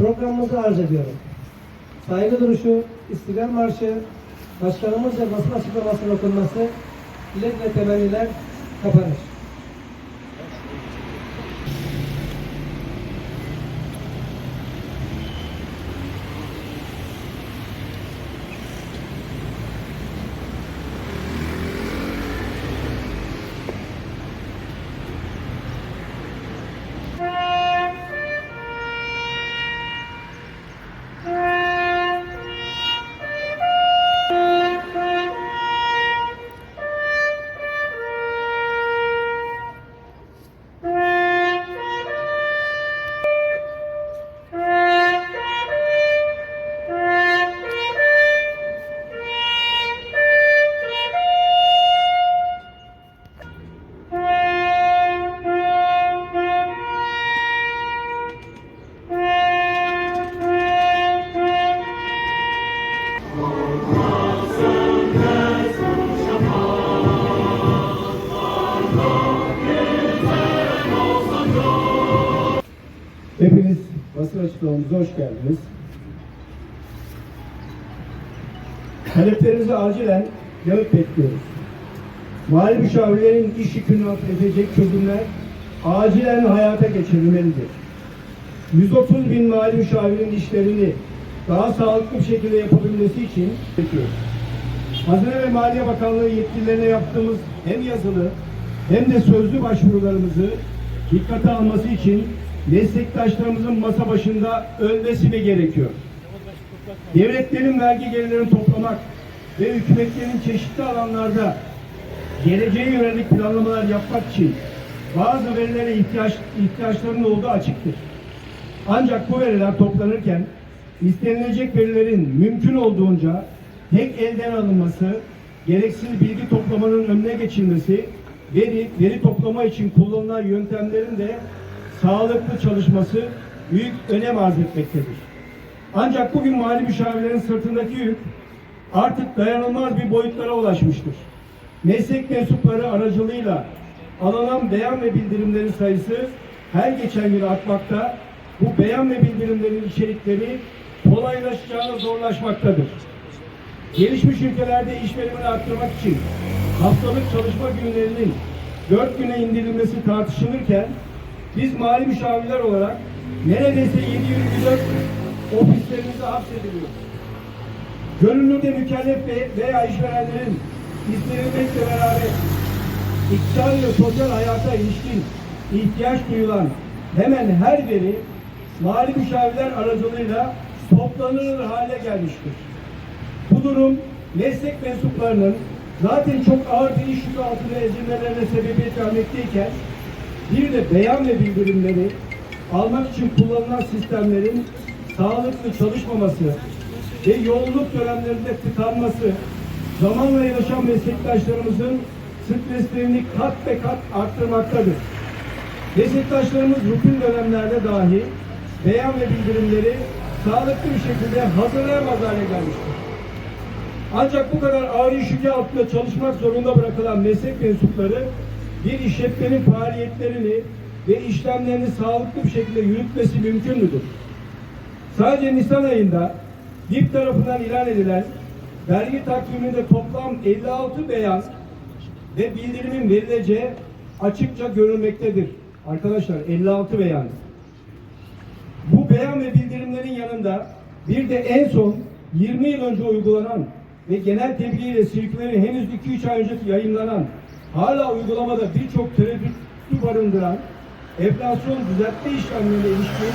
programımızı arz ediyorum. Saygı duruşu, İstiklal Marşı, Başkanımızca basın açıklamasının okunması, dilek ve temenniler kapanır. Açıklamamıza hoş geldiniz. Taleplerimizi acilen yanıt bekliyoruz. Mali müşavirlerin iş yükünü hafifletecek çözümler acilen hayata geçirilmelidir. 130 bin mali müşavirin işlerini daha sağlıklı bir şekilde yapabilmesi için bekliyoruz. Hazine ve Maliye Bakanlığı yetkililerine yaptığımız hem yazılı hem de sözlü başvurularımızı dikkate alması için meslektaşlarımızın masa başında ölmesi mi gerekiyor? Devletlerin vergi gelirlerini toplamak ve hükümetlerin çeşitli alanlarda geleceğe yönelik planlamalar yapmak için bazı verilere ihtiyaç, ihtiyaçlarının olduğu açıktır. Ancak bu veriler toplanırken istenilecek verilerin mümkün olduğunca tek elden alınması, gereksiz bilgi toplamanın önüne geçilmesi, veri, veri toplama için kullanılan yöntemlerin de sağlıklı çalışması büyük önem arz etmektedir. Ancak bugün mali müşavirlerin sırtındaki yük artık dayanılmaz bir boyutlara ulaşmıştır. Meslek mensupları aracılığıyla alınan beyan ve bildirimlerin sayısı her geçen gün artmakta, bu beyan ve bildirimlerin içerikleri kolaylaşacağına zorlaşmaktadır. Gelişmiş ülkelerde iş verimini arttırmak için haftalık çalışma günlerinin dört güne indirilmesi tartışılırken biz mali müşavirler olarak neredeyse 724 ofislerimize hapsediliyoruz. Gönüllüde mükellef ve- veya işverenlerin istenilmekle beraber iktisadi ve sosyal hayata ilişkin ihtiyaç duyulan hemen her veri mali müşavirler aracılığıyla toplanır hale gelmiştir. Bu durum meslek mensuplarının zaten çok ağır bir iş yükü altında ezilmelerine sebebiyet vermekteyken bir de beyan ve bildirimleri almak için kullanılan sistemlerin sağlıklı çalışmaması ve yoğunluk dönemlerinde tıkanması zamanla yaşam meslektaşlarımızın streslerini kat be kat arttırmaktadır. Meslektaşlarımız rutin dönemlerde dahi beyan ve bildirimleri sağlıklı bir şekilde hazırlayamaz hale gelmiştir. Ancak bu kadar ağır iş yükü altında çalışmak zorunda bırakılan meslek mensupları bir işletmenin faaliyetlerini ve işlemlerini sağlıklı bir şekilde yürütmesi mümkün müdür? Sadece Nisan ayında DİP tarafından ilan edilen vergi takviminde toplam 56 beyan ve bildirimin verileceği açıkça görülmektedir. Arkadaşlar 56 beyan. Bu beyan ve bildirimlerin yanında bir de en son 20 yıl önce uygulanan ve genel tebliğ ile sirküleri henüz 2-3 ay önce yayınlanan hala uygulamada birçok tereddütü barındıran enflasyon düzeltme işlemlerine ilişkin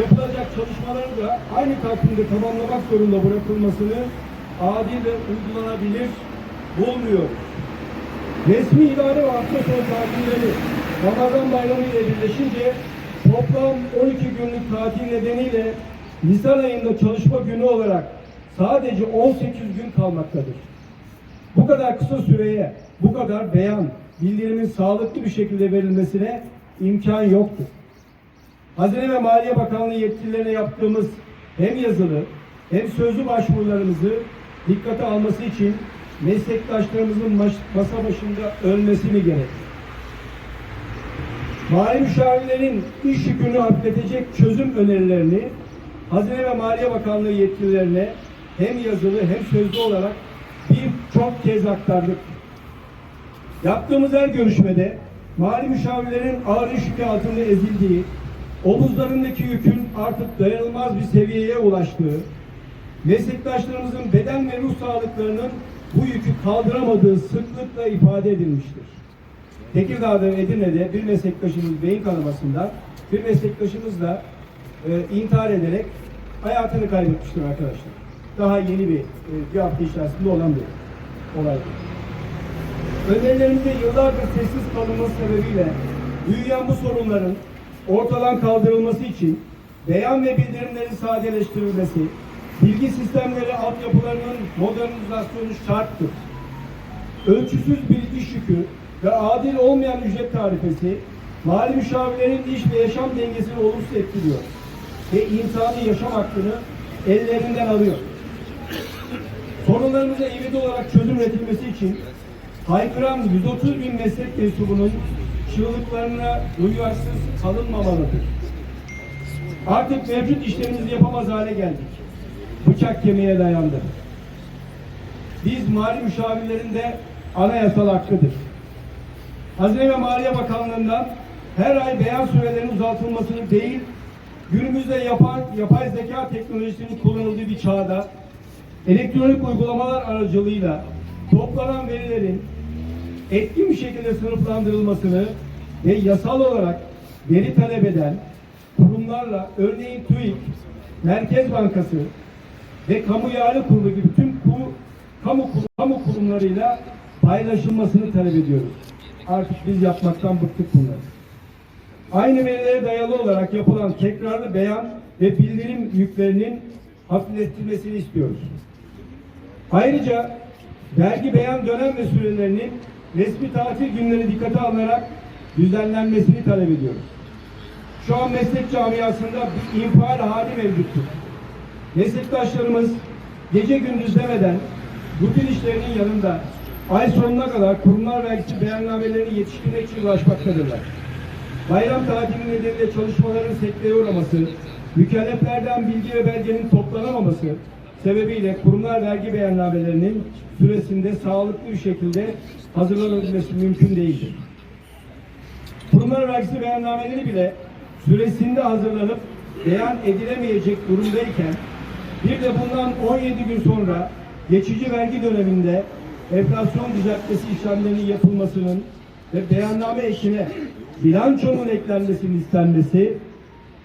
yapılacak çalışmaları da aynı takvimde tamamlamak zorunda bırakılmasını adil ve uygulanabilir bulmuyor. Resmi idare ve hafta sonu tatilleri Ramazan bayramı ile birleşince toplam 12 günlük tatil nedeniyle Nisan ayında çalışma günü olarak sadece 18 gün kalmaktadır. Bu kadar kısa süreye, bu kadar beyan, bildirimin sağlıklı bir şekilde verilmesine imkan yoktur. Hazine ve Maliye Bakanlığı yetkililerine yaptığımız hem yazılı hem sözlü başvurularımızı dikkate alması için meslektaşlarımızın masa başında ölmesi mi gerek? Mali müşavirlerin iş yükünü hafifletecek çözüm önerilerini Hazine ve Maliye Bakanlığı yetkililerine hem yazılı hem sözlü olarak birçok kez aktardık. Yaptığımız her görüşmede mali müşavirlerin ağır iş altında ezildiği, omuzlarındaki yükün artık dayanılmaz bir seviyeye ulaştığı, meslektaşlarımızın beden ve ruh sağlıklarının bu yükü kaldıramadığı sıklıkla ifade edilmiştir. Tekirdağ'da ve Edirne'de bir meslektaşımız beyin kanamasından, bir meslektaşımız da e, intihar ederek hayatını kaybetmiştir arkadaşlar. Daha yeni bir, e, bir hafta içerisinde olan bir olaydı. Önerilerimizde yıllardır sessiz kalınması sebebiyle büyüyen bu sorunların ortadan kaldırılması için beyan ve bildirimlerin sadeleştirilmesi, bilgi sistemleri altyapılarının modernizasyonu şarttır. Ölçüsüz bir iş yükü ve adil olmayan ücret tarifesi mali müşavirlerin iş ve yaşam dengesini olumsuz etkiliyor ve insani yaşam hakkını ellerinden alıyor. Sorunlarımıza ivedi olarak çözüm üretilmesi için haykıran 130 bin meslek mensubunun çığlıklarına duyarsız kalınmamalıdır. Artık mevcut işlerimizi yapamaz hale geldik. Bıçak kemiğe dayandı. Biz mali müşavirlerin de anayasal hakkıdır. Hazine ve Maliye Bakanlığı'ndan her ay beyan sürelerinin uzatılmasını değil, günümüzde yapay, yapay zeka teknolojisinin kullanıldığı bir çağda elektronik uygulamalar aracılığıyla toplanan verilerin etkin bir şekilde sınıflandırılmasını ve yasal olarak veri talep eden kurumlarla örneğin TÜİK, Merkez Bankası ve Kamu Yarı Kurulu gibi tüm ku, kamu, kamu kurumlarıyla paylaşılmasını talep ediyoruz. Artık biz yapmaktan bıktık bunları. Aynı verilere dayalı olarak yapılan tekrarlı beyan ve bildirim yüklerinin hafifletilmesini istiyoruz. Ayrıca vergi beyan dönem ve sürelerinin resmi tatil günleri dikkate alınarak düzenlenmesini talep ediyoruz. Şu an meslek camiasında bir infial hali mevcuttur. Meslektaşlarımız gece gündüz demeden rutin işlerinin yanında ay sonuna kadar kurumlar vergisi beyannamelerini yetiştirmek için uğraşmaktadırlar. Bayram tatili nedeniyle çalışmaların sekteye uğraması, mükelleflerden bilgi ve belgenin toplanamaması sebebiyle kurumlar vergi beyannamelerinin süresinde sağlıklı bir şekilde hazırlanabilmesi mümkün değildir. Kurumlar vergisi beyannameleri bile süresinde hazırlanıp beyan edilemeyecek durumdayken bir de bundan 17 gün sonra geçici vergi döneminde enflasyon düzeltmesi işlemlerinin yapılmasının ve beyanname ekine bilançonun eklenmesinin istenmesi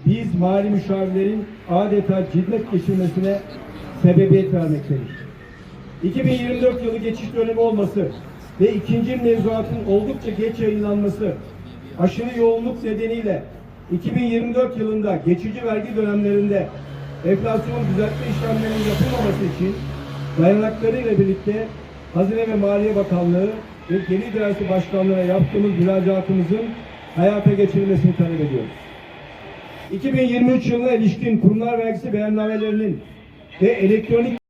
biz mali müşavirlerin adeta cillet geçirmesine sebebiyet vermektedir. 2024 yılı geçiş dönemi olması ve ikinci mevzuatın oldukça geç yayınlanması aşırı yoğunluk nedeniyle 2024 yılında geçici vergi dönemlerinde enflasyon düzeltme işlemlerinin yapılmaması için dayanaklarıyla birlikte Hazine ve Maliye Bakanlığı ve Gelir İdaresi Başkanlığı'na yaptığımız müracaatımızın hayata geçirilmesini talep ediyoruz. 2023 yılına ilişkin kurumlar vergisi beyannamelerinin ve elektronik